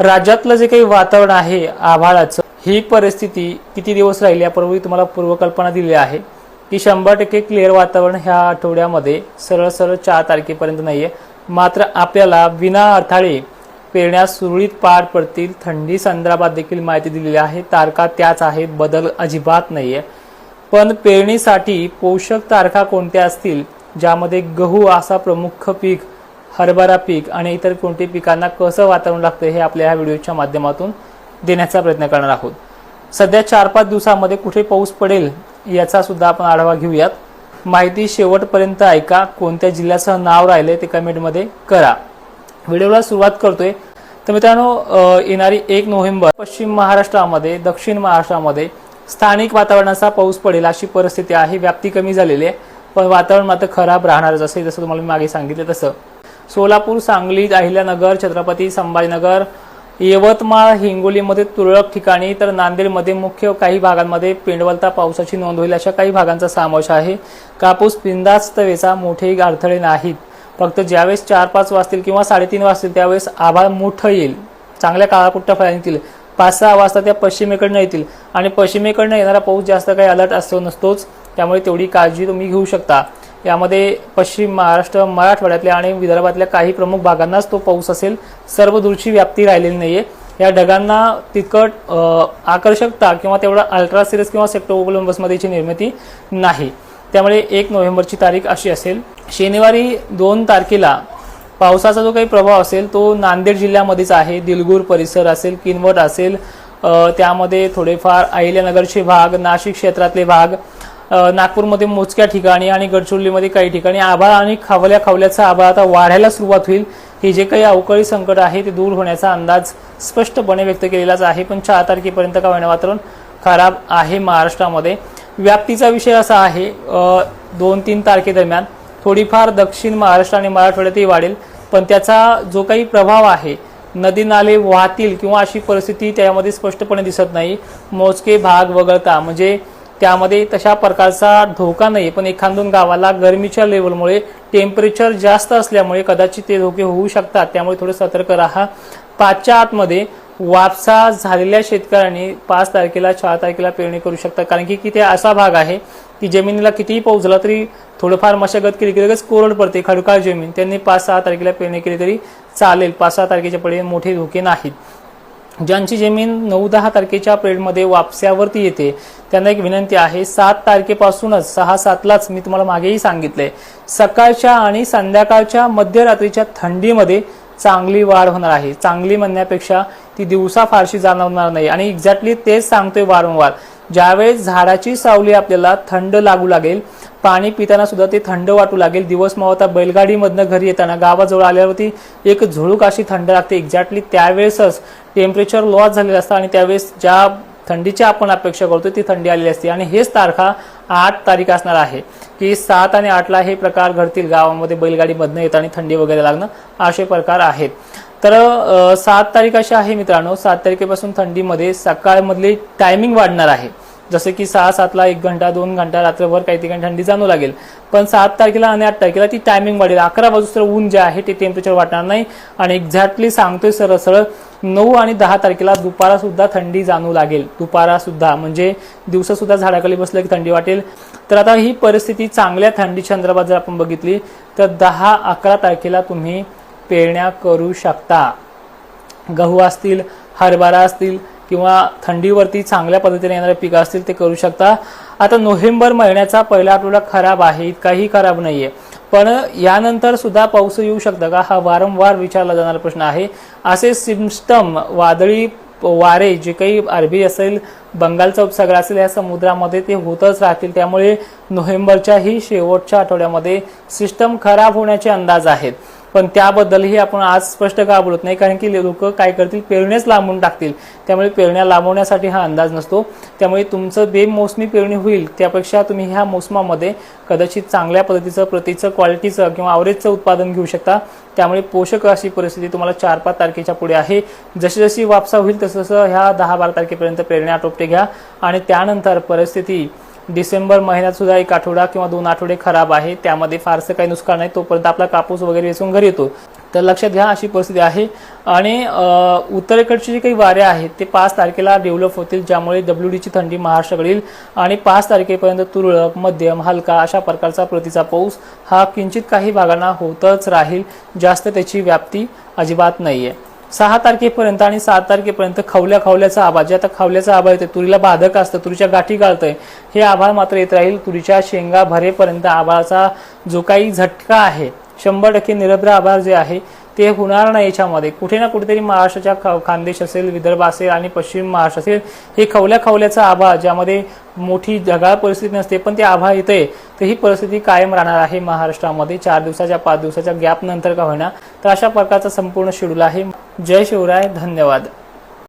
राज्यातलं जे काही वातावरण आहे आभाळाचं ही परिस्थिती किती दिवस राहील यापूर्वी तुम्हाला पूर्वकल्पना दिली आहे? की शंभर टक्के क्लिअर वातावरण ह्या आठवड्यामध्ये सरळ सरळ चार तारखेपर्यंत नाहीये. मात्र आपल्याला विना अडथळे पेरण्या सुरळीत पार पडतील. थंडी संदर्भात देखील माहिती दिलेली आहे. तारखा त्याच आहेत. बदल अजिबात नाहीये. पण पेरणीसाठी पोषक तारखा कोणत्या असतील? ज्यामध्ये गहू असा प्रमुख पीक हरभरा पीक आणि इतर कोणत्या पिकांना कसं वातावरण लागतं हे आपल्या ह्या व्हिडिओच्या माध्यमातून देण्याचा प्रयत्न करणार आहोत. सध्या चार पाच दिवसामध्ये कुठे पाऊस पडेल याचा सुद्धा आपण आढावा घेऊयात. माहिती शेवटपर्यंत ऐका. कोणत्या जिल्ह्याचं नाव राहिले ते कमेंटमध्ये करा. व्हिडिओला सुरुवात करतोय. तर मित्रांनो येणारी एक नोव्हेंबर पश्चिम महाराष्ट्रामध्ये दक्षिण महाराष्ट्रामध्ये स्थानिक वातावरणाचा पाऊस पडेल अशी परिस्थिती आहे. व्याप्ती कमी झालेली आहे. पण वातावरण मात्र खराब राहणारच. असेल जसं तुम्हाला मी मागे सांगितलं तसं. सोलापूर सांगली अहिल्यानगर छत्रपती संभाजीनगर यवतमाळ हिंगोलीमध्ये तुरळक ठिकाणी तर नांदेडमध्ये मुख्य काही भागांमध्ये पेंडवलता पावसाची नोंद होईल अशा काही भागांचा समावेश आहे. कापूस पिंदास्तवेचा मोठेही मोठे अडथळे नाहीत. फक्त ज्यावेळेस चार पाच वाजतील किंवा साडेतीन वाजतील त्यावेळेस आभाळ मोठं येईल. चांगल्या काळापुट्ट्या फळ्या येतील. पाच सहा वाजता त्या पश्चिमेकडनं येतील. आणि पश्चिमेकडनं येणारा पाऊस जास्त काही अलर्ट असतो नसतोच. त्यामुळे तेवढी काळजी तुम्ही घेऊ शकता. यामध्ये पश्चिम महाराष्ट्र मराठवाड्यातल्या आणि विदर्भातल्या काही प्रमुख भागांनाच तो पाऊस असेल सर्व दूरची व्याप्ती राहिलेली नाहीये. या ढगांना तितकट आकर्षकता किंवा तेवढा अल्ट्रा सिरीज किंवा सेक्टोकोलंबसमध्येची निर्मिती नाही. त्यामुळे एक नोव्हेंबरची तारीख अशी असेल. शनिवारी दोन तारखेला पावसाचा जो काही प्रभाव असेल तो नांदेड जिल्ह्यामध्येच आहे. दिलगूर परिसर असेल किनवट असेल त्यामध्ये थोडेफार अहिल्यानगरचे भाग नाशिक क्षेत्रातले भाग नागपूरमध्ये मोजक्या ठिकाणी आणि गडचिरोलीमध्ये काही ठिकाणी आभाळ आणि खावल्या खावल्याचा आभाळ आता वाढायला सुरुवात होईल. हे जे काही अवकाळी संकट आहे ते दूर होण्याचा अंदाज स्पष्टपणे व्यक्त केलेलाच आहे. पण चार तारखेपर्यंत का होईना वातावरण खराब आहे महाराष्ट्रामध्ये. व्याप्तीचा विषय असा आहे दोन तीन तारखेदरम्यान थोडीफार दक्षिण महाराष्ट्र आणि मराठवाड्यातही वाढेल. पण त्याचा जो काही प्रभाव आहे नदी नाले वाहतील किंवा अशी परिस्थिती त्यामध्ये स्पष्टपणे दिसत नाही. मोजके भाग वगळता म्हणजे त्यामध्ये तशा प्रकारचा धोका नाही पण एखादून गावाला गरमीच्या लेवलमुळे टेम्परेचर जास्त असल्यामुळे कदाचित ते धोके होऊ शकतात. त्यामुळे थोडं सतर्क राहा. पाचच्या आतमध्ये वापसा झालेल्या शेतकऱ्यांनी पाच तारखेला चार तारखेला पेरणी करू शकतात कारण की तिथे असा भाग आहे की जमिनीला कितीही पाऊस झाला तरी थोडंफार मशागत केली की लगेच कोरड पडते. खडकाळ जमीन. त्यांनी पाच सहा तारखेला पेरणी केली तरी चालेल. पाच सहा तारखेच्या पुढे मोठे धोके नाहीत. ज्यांची जमीन नऊ दहा तारखेच्या पिरियडमध्ये वापस्यावरती येते त्यांना एक विनंती आहे सात तारखेपासूनच सहा सातलाच मी तुम्हाला मागेही सांगितलंय सकाळच्या आणि संध्याकाळच्या मध्यरात्रीच्या थंडीमध्ये चांगली वाढ होणार आहे. चांगली म्हणण्यापेक्षा ती दिवसा फारशी जाणवणार नाही. आणि एक्झॅक्टली तेच सांगतोय वारंवार. ज्यावेळेस झाडाची सावली आपल्याला थंड लागू लागेल पाणी पिताना सुद्धा ते थंड वाटू लागेल. दिवस मावता बैलगाडीमधनं घरी येताना गावाजवळ आल्यावरती एक झुळूक अशी थंड लागते. एक्झॅक्टली त्यावेळेसच टेम्परेचर लॉस झालेलं असतं आणि त्यावेळेस ज्या थंडीची आपण अपेक्षा करतो ती थंडी आलेली असते. आणि हेच तारखा आठ तारीख असणार आहे की सात आणि आठला हे प्रकार घडतील गावामध्ये बैलगाडीमधनं येताना थंडी वगैरे लागणं असे प्रकार आहेत. तर सात तारीख अशी आहे मित्रांनो. सात तारखेपासून थंडीमध्ये सकाळमधली टायमिंग वाढणार आहे. जसं की सहा सातला एक घंटा दोन घंटा रात्रभर काही ठिकाणी थंडी जाणू लागेल. पण सात तारखेला आणि आठ तारखेला ती टायमिंग वाढेल. अकरा वाजूस्तर ऊन जे आहे ते टेम्परेचर वाटणार नाही. आणि एक्झॅक्टली सांगतोय सरळ सरळ नऊ आणि दहा तारखेला दुपारा सुद्धा थंडी जाणू लागेल. दुपारा सुद्धा म्हणजे दिवसा सुद्धा झाडाखाली बसलं की थंडी वाटेल. तर आता ही परिस्थिती चांगल्या थंडी संदर्भात जर आपण बघितली तर दहा अकरा तारखेला तुम्ही पेरण्या करू शकता. गहू असतील हरभरा असतील किंवा थंडीवरती चांगल्या पद्धतीने येणारे पिकं असतील ते करू शकता. आता नोव्हेंबर महिन्याचा पहिला आठवडा खराब आहे इतकाही खराब नाहीये. पण यानंतर सुद्धा पाऊस येऊ शकतं का? हा वारंवार विचारला जाणारा प्रश्न आहे. असे सिमस्टम वादळी वारे जे काही अरबी असेल बंगालचा उपसागर असेल या समुद्रामध्ये ते होतच राहतील. त्यामुळे नोव्हेंबरच्याही शेवटच्या आठवड्यामध्ये सिस्टम खराब होण्याचे अंदाज आहेत. पण त्याबद्दलही आपण आज स्पष्ट का बोलत नाही कारण की लोक काय करतील? पेरणेच लांबून टाकतील. त्यामुळे पेरण्या लांबवण्यासाठी हा अंदाज नसतो. त्यामुळे तुमचं बेमोसमी पेरणी होईल त्यापेक्षा तुम्ही ह्या मोसमामध्ये कदाचित चांगल्या पद्धतीचं प्रतीचं क्वालिटीचं किंवा आवरेजचं उत्पादन घेऊ शकता. त्यामुळे पोषक अशी परिस्थिती तुम्हाला चार पाच तारखेच्या पुढे आहे. जशी जशी वापसा होईल तसं तसं ह्या दहा बारा तारखेपर्यंत पेरण्या आटोपटे घ्या. आणि त्यानंतर परिस्थिती डिसेंबर महिन्यात सुद्धा एक आठवडा किंवा दोन आठवडे खराब आहे. त्यामध्ये फारसं काही नुकसान नाही. तोपर्यंत आपला कापूस वगैरे वेचून घरी येतो. तर लक्षात घ्या अशी परिस्थिती आहे. आणि उत्तरेकडची उत्तरेकडचे जे काही वारे आहेत ते पाच तारखेला डेव्हलप होतील ज्यामुळे डब्ल्यू डीची थंडी महाराष्ट्राकडील आणि पाच तारखेपर्यंत तुरळक मध्यम हलका अशा प्रकारचा प्रतीचा पाऊस हा किंचित काही भागांना होतच राहील. जास्त त्याची व्याप्ती अजिबात नाही आहे सहा तारखेपर्यंत आणि सात तारखेपर्यंत खवल्या खवल्याचा आभाळ. जे आता खवल्याचा आभाळ येते तुरीला बाधक असतं तुरीच्या गाठी गाळतंय हे आभाळ मात्र येत राहील. तुरीच्या शेंगा भरेपर्यंत आभाळाचा जो काही झटका आहे शंभर टक्के निरभ्र आभार जे आहे ते होणार नाही याच्यामध्ये. कुठे ना कुठेतरी महाराष्ट्राच्या ख- खानदेश असेल विदर्भ असेल आणि पश्चिम महाराष्ट्र असेल हे खवल्या खवल्याचा आभा ज्यामध्ये मोठी ढगाळ परिस्थिती नसते पण ते आभा येते तर ही परिस्थिती कायम राहणार आहे महाराष्ट्रामध्ये. चार दिवसाच्या पाच दिवसाच्या गॅप नंतर का होईना तर अशा प्रकारचा संपूर्ण शेड्यूल आहे. जय शिवराय धन्यवाद.